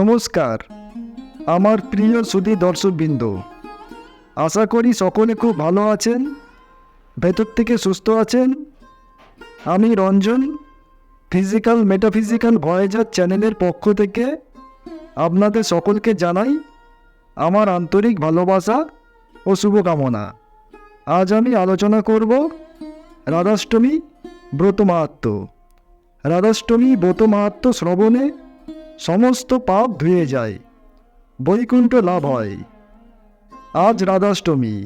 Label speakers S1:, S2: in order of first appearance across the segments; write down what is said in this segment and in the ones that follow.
S1: নমস্কার, আমার প্রিয় সুধী দর্শকবৃন্দ, আশা করি সকলে খুব ভালো আছেন, ভেতর থেকে সুস্থ আছেন। আমি রঞ্জন ফিজিক্যাল মেটাফিজিক্যাল ভয়েজার চ্যানেলের পক্ষ থেকে আপনাদের সকলকে জানাই আমার আন্তরিক ভালোবাসা ও শুভকামনা। আজ আমি আলোচনা করব রাধাষ্টমী ব্রত মাহাত্ম রাধাষ্টমী ব্রত মাহাত্ম শ্রবণে সমস্ত পাপ ধুয়ে যায়, বৈকুণ্ঠ লাভ হয়। আজ রাধাষ্টমী,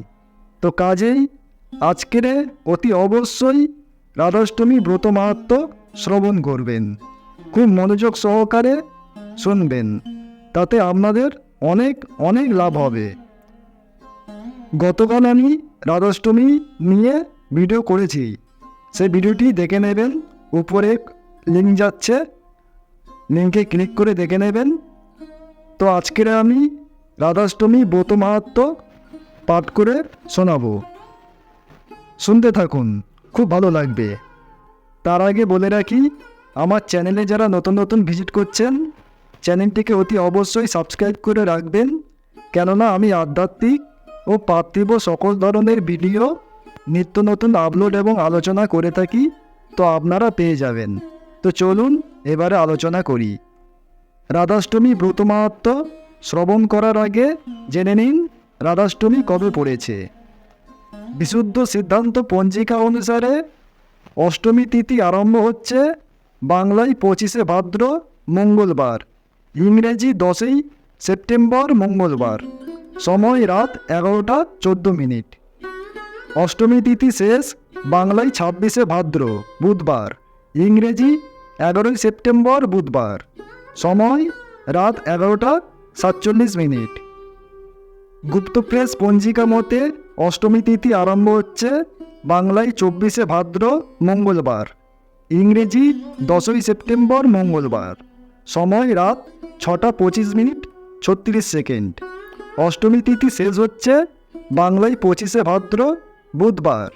S1: তো কাজেই আজকের অতি অবশ্যই রাধাষ্টমী ব্রত মাহাত্ম শ্রবণ করবেন। খুব মনোযোগ সহকারে শুনবেন, তাতে আপনাদের অনেক অনেক লাভ হবে। গতকাল আমি রাধাষ্টমী নিয়ে ভিডিও করেছি। সেই ভিডিওটি দেখে নেবেন, উপরে লিঙ্ক যাচ্ছে। লিঙ্কে ক্লিক করে দেখে নেবেন। তো আজকের আমি রাধাষ্টমী ব্রত মাহাত্ম পাঠ করে শোনাবো। শুনতে থাকুন, খুব ভালো লাগবে। তার আগে বলে রাখি, আমার চ্যানেলে যারা নতুন নতুন ভিজিট করছেন, চ্যানেলটিকে অতি অবশ্যই সাবস্ক্রাইব করে রাখবেন। কেননা আমি আধ্যাত্মিক ও পার্থিব সকল ধরনের ভিডিও নিত্য নতুন আপলোড এবং আলোচনা করে থাকি, তো আপনারা পেয়ে যাবেন। তো চলুন এবারে আলোচনা করি। রাধাষ্টমী ব্রত মাহাত্ম শ্রবণ করার আগে জেনে নিন রাধাষ্টমী কবে পড়েছে। বিশুদ্ধ সিদ্ধান্ত পঞ্জিকা অনুসারে অষ্টমী তিথি আরম্ভ হচ্ছে বাংলায় পঁচিশে ভাদ্র মঙ্গলবার, ইংরেজি দশই সেপ্টেম্বর মঙ্গলবার, সময় রাত এগারোটা চোদ্দ মিনিট। অষ্টমী তিথি শেষ বাংলায় ছাব্বিশে ভাদ্র, বুধবার। ইংরেজি এগারোই সেপ্টেম্বর বুধবার। সময় রাত এগারোটা সাতচল্লিশ মিনিট। গুপ্ত প্রেস পঞ্জিকা মতে অষ্টমী তিথি আরম্ভ হচ্ছে বাংলায় চব্বিশে ভাদ্র মঙ্গলবার। ইংরেজি দশই সেপ্টেম্বর মঙ্গলবার। সময় রাত ছটা পঁচিশ মিনিট ছত্রিশ সেকেন্ড। অষ্টমী তিথি শেষ হচ্ছে বাংলায় পঁচিশে ভাদ্র বুধবার।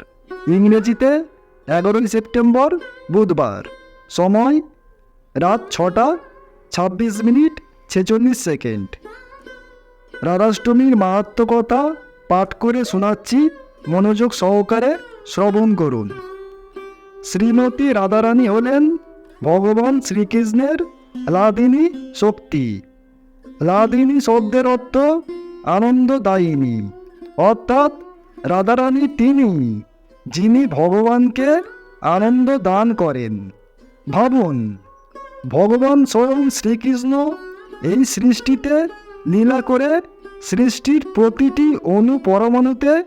S1: ইংরেজিতে এগারোই সেপ্টেম্বর বুধবার। সময় রাত ছটা, ছাব্বিশ মিনিট, ছেচল্লিশ সেকেন্ড। রাধাষ্টমীর মাহাত্মকতা পাঠ করে শোনাচ্ছি। মনোযোগ সহকারে শ্রবণ করুন। শ্রীমতী রাধারানী হলেন ভগবান শ্রীকৃষ্ণের লাদিনী শক্তি। লাদিনী শব্দের অর্থ আনন্দদায়িনী। অর্থাৎ রাধারানী তিনি। যিনি ভগবানকে আনন্দ দান করেন। ভাবুন, ভগবান স্বয়ং শ্রীকৃষ্ণ এই সৃষ্টিতে লীলা করে সৃষ্টির প্রতিটি অণু পরমাণুতে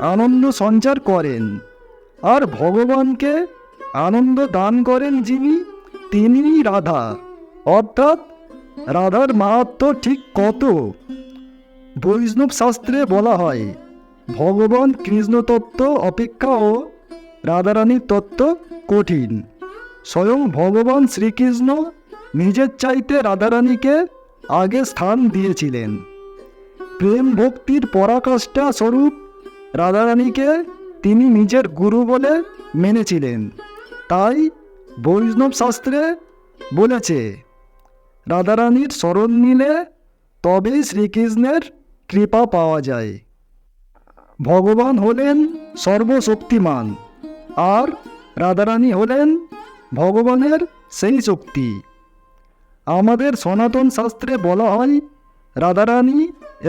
S1: আনন্দ সঞ্চার করেন। আর ভগবানকে আনন্দ দান করেন যিনি তিনি রাধা। অর্থাৎ রাধার মাহাত্ম ঠিক কত? বৈষ্ণব শাস্ত্রে বলা হয় ভগবান কৃষ্ণ তত্ত্ব অপেক্ষাও রাধারানীর তত্ত্ব কঠিন। স্বয়ং ভগবান শ্রীকৃষ্ণ নিজের চাইতে রাধারানীকে আগে স্থান দিয়েছিলেন। প্রেম ভক্তির পরাকাষ্ঠা স্বরূপ রাধারানীকে তিনি নিজের গুরু বলে মেনেছিলেন। তাই বৈষ্ণব শাস্ত্রে বলেছে, রাধারানীর স্মরণ নিলে তবেই শ্রীকৃষ্ণের কৃপা পাওয়া যায়। ভগবান হলেন সর্বশক্তিমান, আর রাধারানী হলেন ভগবানের সেই শক্তি। আমাদের সনাতন শাস্ত্রে বলা হয়, রাধারানী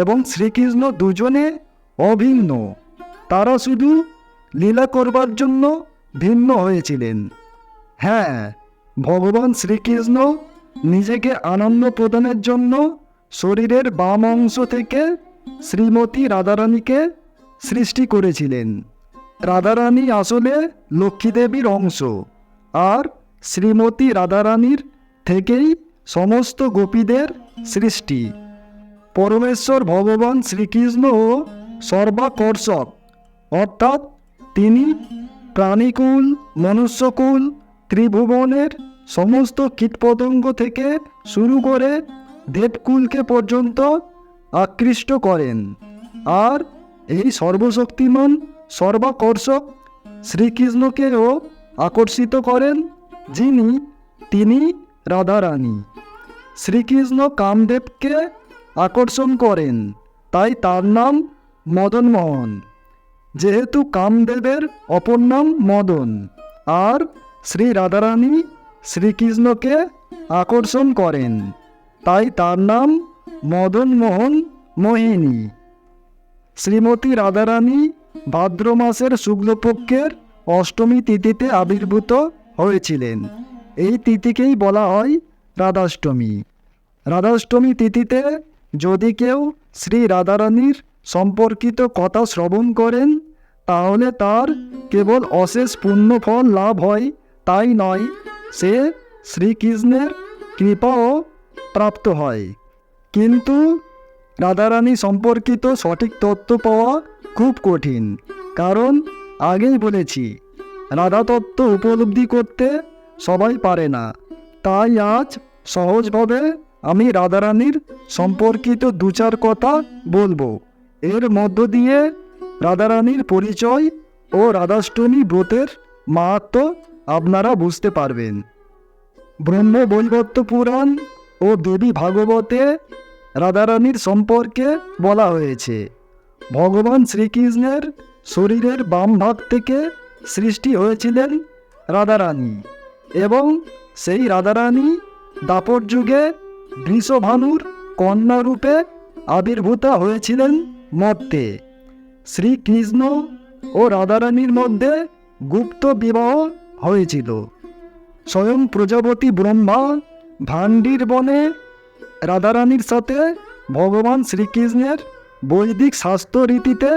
S1: এবং শ্রীকৃষ্ণ দুজনে অভিন্ন, তারা শুধু লীলা করবার জন্য ভিন্ন হয়েছিলেন। হ্যাঁ ভগবান শ্রীকৃষ্ণ নিজেকে আনন্দ প্রদানের জন্য শরীরের বাম অংশ থেকে শ্রীমতী রাধারানীকে সৃষ্টি করেছিলেন। রাধারানী আসলে লক্ষ্মীদেবীর অংশ, আর শ্রীমতী রাধারানীর থেকেই সমস্ত গোপীদের সৃষ্টি। পরমেশ্বর ভগবান শ্রীকৃষ্ণ ও সর্বাকর্ষক, অর্থাৎ তিনি প্রাণীকুল, মনুষ্যকুল, ত্রিভুবনের সমস্ত কীটপতঙ্গ থেকে শুরু করে দেবকুলকে পর্যন্ত আকৃষ্ট করেন। আর এই সর্বশক্তিমান, সর্বাকর্ষক শ্রীকৃষ্ণকেও আকর্ষিত করেন যিনি, তিনি রাধারানী। শ্রীকৃষ্ণ কামদেবকে আকর্ষণ করেন, তাই তার নাম মদনমোহন যেহেতু কামদেবের অপর নাম মদন, আর শ্রী রাধারানী শ্রীকৃষ্ণকে আকর্ষণ করেন, তাই তার নাম মদন মোহন মোহিনী। শ্রীমতী রাধারানী ভাদ্র মাসের শুক্লপক্ষের অষ্টমী তিথিতে আবির্ভূত হয়েছিলেন। এই তিথিকেই বলা হয় রাধাষ্টমী। রাধাষ্টমী তিথিতে যদি কেউ শ্রী রাধারানীর সম্পর্কিত কথা শ্রবণ করেন, তাহলে তার কেবল অশেষ পুণ্যফল লাভ হয়, তাই নয়, সে শ্রীকৃষ্ণের কৃপাও প্রাপ্ত হয়। কিন্তু রাধারানী সম্পর্কিত সঠিক তথ্য পাওয়া খুব কঠিন। কারণ, আগেই বলেছি, রাধা তত্ত্ব উপলব্ধি করতে সবাই পারে না। তাই আজ সহজভাবে আমি রাধারানীর সম্পর্কিত দু চার কথা বলব। এর মধ্য দিয়ে রাধারানীর পরিচয় ও রাধাষ্টমী ব্রতের মাহাত্ম আপনারা বুঝতে পারবেন। ব্রহ্ম বৈবত্য পুরাণ ও দেবী ভাগবতে রাধারানীর সম্পর্কে বলা হয়েছে। ভগবান শ্রীকৃষ্ণের শরীরের বাম ভাগ থেকে সৃষ্টি হয়েছিলেন রাধারানী এবং সেই রাধারানী দাপর যুগে বৃষভানুর কন্যা রূপে আবির্ভূতা হয়েছিলেন মর্তে। শ্রীকৃষ্ণ ও রাধারানীর মধ্যে গুপ্ত বিবাহ হয়েছিল। স্বয়ং প্রজাপতি ব্রহ্মা ভান্ডির বনে রাধারানীর সাথে ভগবান শ্রীকৃষ্ণের বৈদিক শাস্ত্র রীতিতে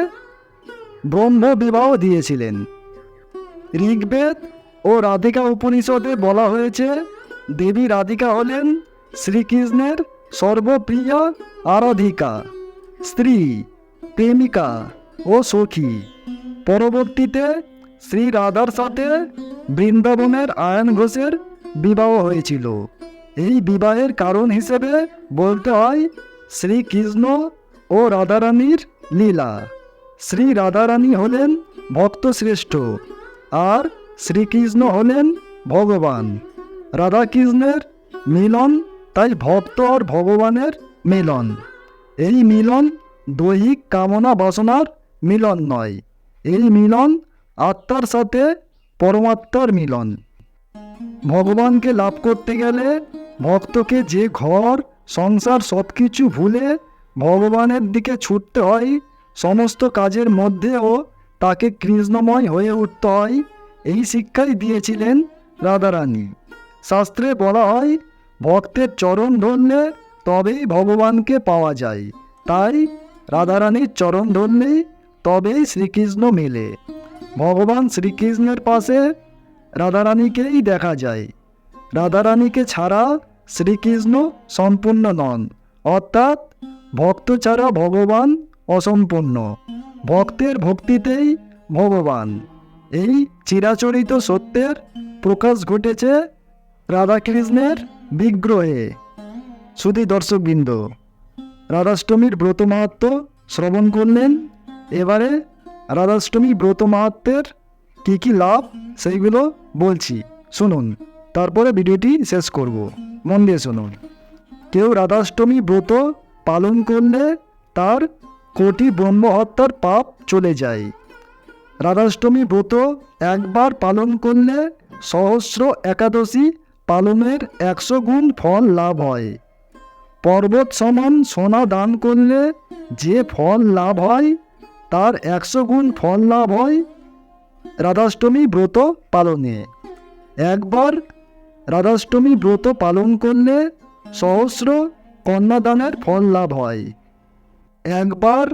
S1: ব্রহ্ম বিবাহ দিয়েছিলেন। ঋগ্বেদ ও রাধিকা উপনিষদে বলা হয়েছে, দেবী রাধিকা হলেন শ্রীকৃষ্ণের সর্বপ্রিয় আরাধিকা, স্ত্রী, প্রেমিকা ও সখী। পরবর্তীতে শ্রী রাধার সাথে বৃন্দাবনের আয়ন ঘোষের বিবাহ হয়েছিল। এই বিবাহের কারণ হিসেবে বলতে হয় শ্রীকৃষ্ণ ও রাধারানীর লীলা। শ্রী রাধারানী হলেন ভক্ত শ্রেষ্ঠ আর শ্রীকৃষ্ণ হলেন ভগবান। রাধাকৃষ্ণের মিলন, তাই ভক্ত আর ভগবানের মিলন। এই মিলন দৈহিক কামনা বাসনার মিলন নয়। এই মিলন আত্মার সাথে পরমাত্মার মিলন। ভগবানকে লাভ করতে গেলে ভক্তকে যে ঘর, সংসার সব কিছু ভুলে ভগবানের দিকে ছুটতে হয়, সমস্ত কাজের মধ্যেও তাকে কৃষ্ণময় হয়ে উঠতে হয়, এই শিক্ষাই দিয়েছিলেন রাধারানী। শাস্ত্রে বলা হয়, ভক্তের চরণ ধরলে তবেই ভগবানকে পাওয়া যায়, তাই রাধারানীর চরণ ধরলেই তবেই শ্রীকৃষ্ণ মেলে। ভগবান শ্রীকৃষ্ণের পাশে রাধারানীকেই দেখা যায়। রাধারানীকে ছাড়া শ্রীকৃষ্ণ সম্পূর্ণ নন, অর্থাৎ ভক্ত ছাড়া ভগবান অসম্পূর্ণ। ভক্তের ভক্তিতেই ভগবান। এই চিরাচরিত সত্যের প্রকাশ ঘটেছে রাধাকৃষ্ণের বিগ্রহে। শুধু দর্শকবৃন্দ, রাধাষ্টমীর ব্রত মাহাত্ম শ্রবণ করলেন। এবারে রাধাষ্টমী ব্রত মাহাত্মের কী কী লাভ, সেইগুলো বলছি। শুনুন। তারপরে ভিডিওটি শেষ করব। মন দিয়ে শুনুন। কেউ রাধাষ্টমী ব্রত পালন করলে তার কোটি ব্রহ্মহত্যার পাপ চলে যায়। রাধাষ্টমী ব্রত একবার পালন করলে সহস্র একাদশী পালনের একশো গুণ ফল লাভ হয়। পর্বত সমান সোনা দান করলে যে ফল লাভ হয়, তার একশো গুণ ফল লাভ হয় রাধাষ্টমী ব্রত পালনে। একবার রাধাষ্টমী ব্রত পালন করলে সহস্র কন্যাদানের ফল লাভ হয়। একবার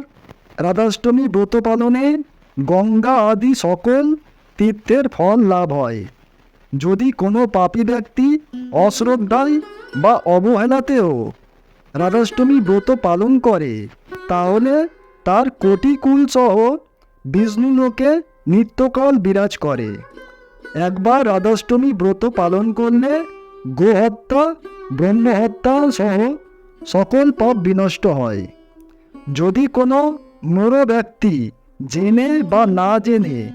S1: রাধাষ্টমী ব্রত পালনে গঙ্গা আদি সকল তীর্থের ফল লাভ হয়। যদি কোনো পাপী ব্যক্তি অশ্রদ্ধায় বা অবহেলাতেও রাধাষ্টমী ব্রত পালন করে, তাহলে তার কোটিকুল সহ বিষ্ণু লোকে নিত্যকাল বিরাজ করে। একবার রাধাষ্টমী ব্রত পালন করলে গোহত্যা, ব্রহ্মহত্যা সহ সকল পাপ বিনষ্ট হয়। যদি কোনো মূঢ় ব্যক্তি জেনে বা না জেনে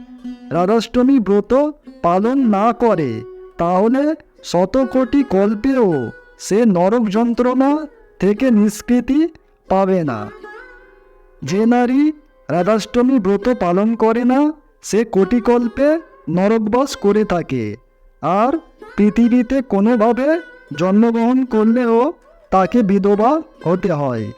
S1: রাধাষ্টমী ব্রত পালন না করে, তাহলে শত কোটি কল্পেও সে নরক যন্ত্রণা থেকে নিষ্কৃতি পাবে না। যে নারী রাধাষ্টমী ব্রত পালন করে না, সে কোটিকল্পে নরকবাস করে থাকে। আর পৃথিবীতে কোনোভাবে জন্মগ্রহণ করলেও তাকে বিধবা হতে হয়।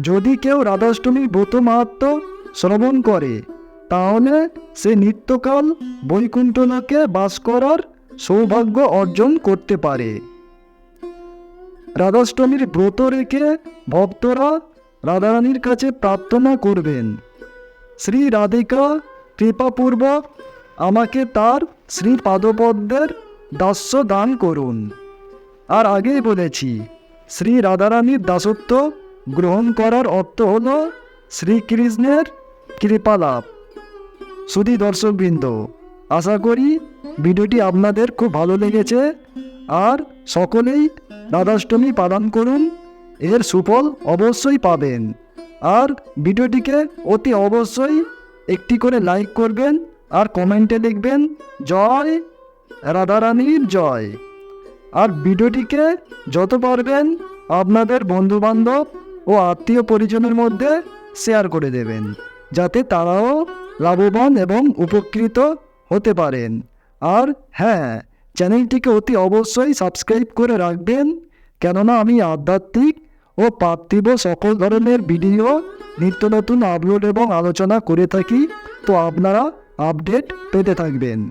S1: যদি কেউ রাধাষ্টমী ব্রত মাহাত্ম শ্রবণ করে, তাহলে সে নিত্যকাল বৈকুণ্ঠলোকে বাস করার সৌভাগ্য অর্জন করতে পারে। রাধাষ্টমীর ব্রত রেখে ভক্তরা রাধারানীর কাছে প্রার্থনা করবেন। শ্রী রাধিকা কৃপাপূর্বক আমাকে তার শ্রী পাদপদ্মের দাস্য দান করুন। আর আগেই বলেছি, শ্রী রাধারানীর দাসত্ব গ্রহণ করার অর্থ হল শ্রীকৃষ্ণের কৃপালাভ। সুধী দর্শকবৃন্দ, আশা করি ভিডিওটি আপনাদের খুব ভালো লেগেছে। আর সকলেই রাধাষ্টমী পালন করুন, এর সুফল অবশ্যই পাবেন। আর ভিডিওটিকে অতি অবশ্যই একটি করে লাইক করবেন আর কমেন্টে লিখবেন জয় রাধারানীর জয়। আর ভিডিওটিকে যত পারবেন আপনাদের বন্ধুবান্ধব ও আত্মীয় পরিজনের মধ্যে শেয়ার করে দেবেন, যাতে তারাও লাভবান এবং উপকৃত হতে পারেন। আর হ্যাঁ চ্যানেলটিকে অতি অবশ্যই সাবস্ক্রাইব করে রাখবেন, কেননা আমি আধ্যাত্মিক ও পার্থিব সকল ধরনের ভিডিও নিত্য নতুন আপলোড এবং আলোচনা করে থাকি। তো আপনারা আপডেট পেতে থাকবেন।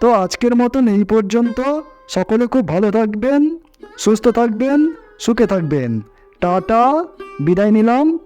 S1: তো আজকের মতন এই পর্যন্ত। সকলে খুব ভালো থাকবেন, সুস্থ থাকবেন, সুখে থাকবেন। টাটা, বিদায় নিলাম।